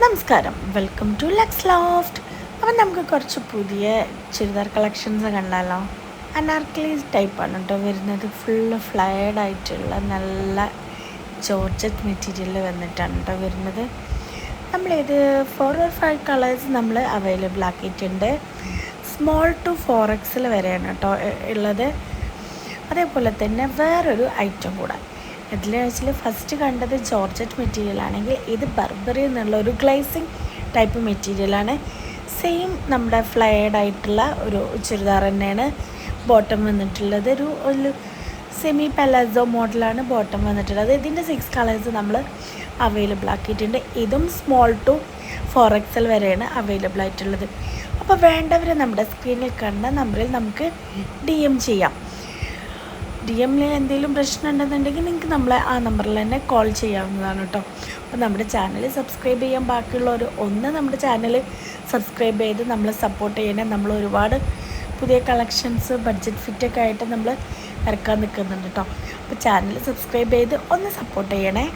നമസ്കാരം. Welcome to lux loft അപ്പം നമുക്ക് കുറച്ച് പുതിയ ചുരിദാർ കളക്ഷൻസ് കണ്ടാലോ? അനാർക്കലി ടൈപ്പാണ് കേട്ടോ വരുന്നത്. ഫുള്ള് ഫ്ലയർഡ് ആയിട്ടുള്ള നല്ല ജോർജറ്റ് മെറ്റീരിയൽ വന്നിട്ടാണ് കേട്ടോ വരുന്നത്. നമ്മളിത് ഫോർ ഓർ ഫൈവ് കളേഴ്സ് നമ്മൾ അവൈലബിൾ ആക്കിയിട്ടുണ്ട്. സ്മോൾ ടു ഫോർ എക്സിൽ വരെയാണ് കേട്ടോ ഉള്ളത്. അതേപോലെ തന്നെ വേറൊരു ഐറ്റം കൂടെ. ഇതിൽ ഫസ്റ്റ് കണ്ടത് ജോർജറ്റ് മെറ്റീരിയൽ ആണെങ്കിൽ ഇത് ബർബറി എന്നുള്ള ഒരു ഗ്ലൈസിങ് ടൈപ്പ് മെറ്റീരിയലാണ് സെയിം നമ്മുടെ ഫ്ലയേഡ് ആയിട്ടുള്ള ഒരു ചുരിദാർ തന്നെയാണ്. ബോട്ടം വന്നിട്ടുള്ളത് ഒരു ഒരു സെമി പലാസോ മോഡലാണ് ബോട്ടം വന്നിട്ടുള്ളത്. ഇതിന്റെ സിക്സ് കളേഴ്സ് നമ്മൾ അവൈലബിൾ ആക്കിയിട്ടുണ്ട്. ഇതും സ്മോൾ ടു ഫോർ എക്സൽ വരെയാണ് അവൈലബിൾ ആയിട്ടുള്ളത്. അപ്പോൾ വേണ്ടവർ നമ്മുടെ സ്ക്രീനിൽ കണ്ട നമ്പറിൽ നമുക്ക് ഡി എം ചെയ്യാം. ഡി എമ്മിൽ എന്തെങ്കിലും പ്രശ്നം ഉണ്ടെന്നുണ്ടെങ്കിൽ നിങ്ങൾക്ക് നമ്മളെ ആ നമ്പറിൽ തന്നെ കോൾ ചെയ്യാവുന്നതാണ് കേട്ടോ. അപ്പോൾ നമ്മുടെ ചാനൽ സബ്സ്ക്രൈബ് ചെയ്യാൻ ബാക്കിയുള്ളവർ ഒന്ന് നമ്മുടെ ചാനൽ സബ്സ്ക്രൈബ് ചെയ്ത് നമ്മളെ സപ്പോർട്ട് ചെയ്യണേ. നമ്മൾ ഒരുപാട് പുതിയ കളക്ഷൻസ് ബഡ്ജറ്റ് ഫിറ്റൊക്കെ ആയിട്ട് നമ്മൾ ഇറക്കാൻ നിൽക്കുന്നുണ്ട് കേട്ടോ. അപ്പോൾ ചാനൽ സബ്സ്ക്രൈബ് ചെയ്ത് ഒന്ന് സപ്പോർട്ട് ചെയ്യണേ.